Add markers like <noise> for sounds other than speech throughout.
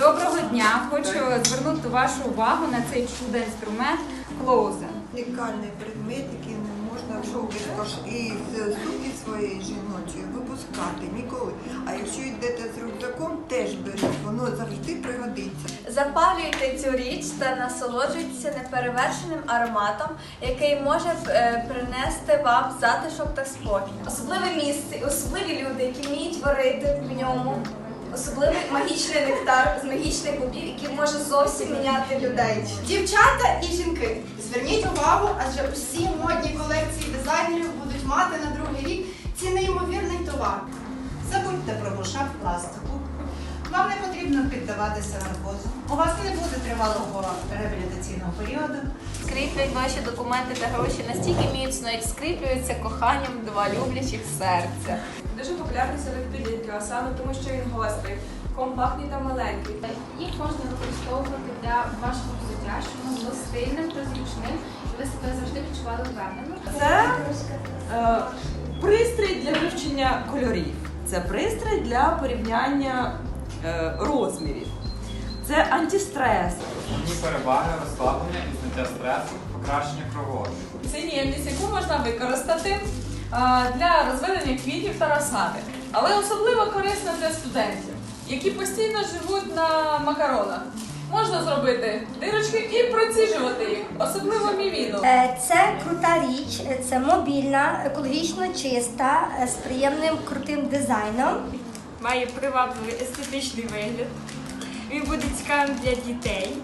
Доброго дня! Хочу звернути вашу увагу на цей чудо інструмент Клоузен. Унікальний предмет, який не можна робити і з сумки своєї жіночої випускати ніколи. А якщо йдете з рюкзаком, теж беріть, воно завжди пригодиться. Запалюйте цю річ та насолоджуйтеся неперевершеним ароматом, який може е, принести вам затишок та спокій. Особливе місце, особливі люди, які вміють варити в ньому. Особливий магічний нектар з магічних бобів, який може зовсім міняти людей. Дівчата і жінки, зверніть увагу, адже усі модні колекції дизайнерів будуть мати на другий рік ці неймовірний товар. Забудьте про мушак пластику. Вам не потрібно піддаватися наркозу. У вас не тривалого реабілітаційного періоду. Скріплять ваші документи та гроші настільки міцно, як скріплюються коханням два люблячих серця. Дуже популярний серед підлітків, а саме тому, що він гострий, компактний та маленький. Їх можна використовувати для вашого взуття, щоб воно було стильним та зручним, і ви себе завжди відчували впевнено. Це е, пристрій для вивчення кольорів. Це пристрій для порівняння е, розмірів. Це антистрес. Ні переваги, розслаблення і зняття стресу, покращення кровообігу. Це ємність, яку можна використати для розведення квітів та розсади, але особливо корисна для студентів, які постійно живуть на макаронах. Можна зробити дирочки і проціжувати їх, особливо мівіну. Е, Це крута річ, це мобільна, екологічно чиста, е, з приємним крутим дизайном. Має привабливий естетичний вигляд. Він для дітей.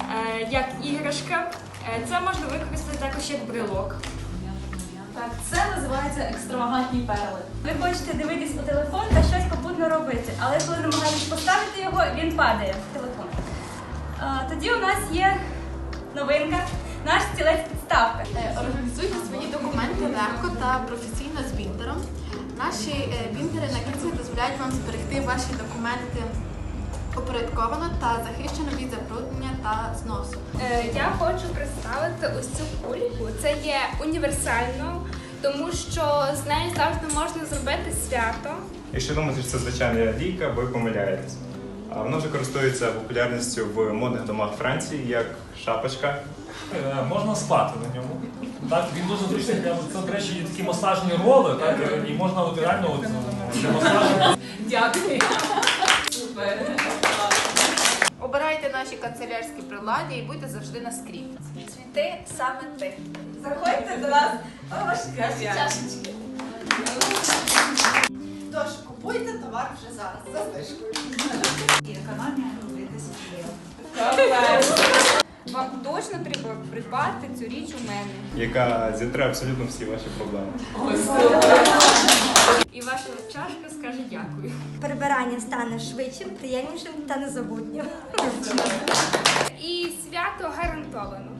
Е, Як іграшка. Е, Це можна використати також як брелок. Так, це називається екстравагантні перли. Ви хочете дивитись у телефон та щось попутно робити, але коли намагаєтесь поставити його, він падає в телефон. А, Тоді у нас є новинка, наш стілець підставка. Е, Організуйте свої документи легко та професійно з бінтером. Наші е, бінтери на кінці дозволяють вам зберегти ваші документи упорядковано та захищено від забруднення та зносу. Е, Я хочу представити ось цю кульку. Це є універсально, тому що з нею завжди можна зробити свято. Якщо думаєте, що це звичайна лійка, ви помиляєтесь. А Воно вже користується популярністю в модних домах Франції як шапочка. Е, Можна спати на ньому. Так, він дуже зручний для це, до речі, є такі масажні роли, так, і можна от реально от, для масажу. Дякую. <laughs> Обирайте наші канцелярські прилади і будьте завжди на скріпці. Цвіти саме ти. Заходьте до нас. Наші чашечки. Тож купуйте товар вже зараз за знижкою. І економія буде 10 гривень. Вам точно треба придбати цю річ у мене. яка зітре абсолютно всі ваші проблеми. Дякую. Прибирання стане швидшим, приємнішим та незабутнім. І свято гарантовано.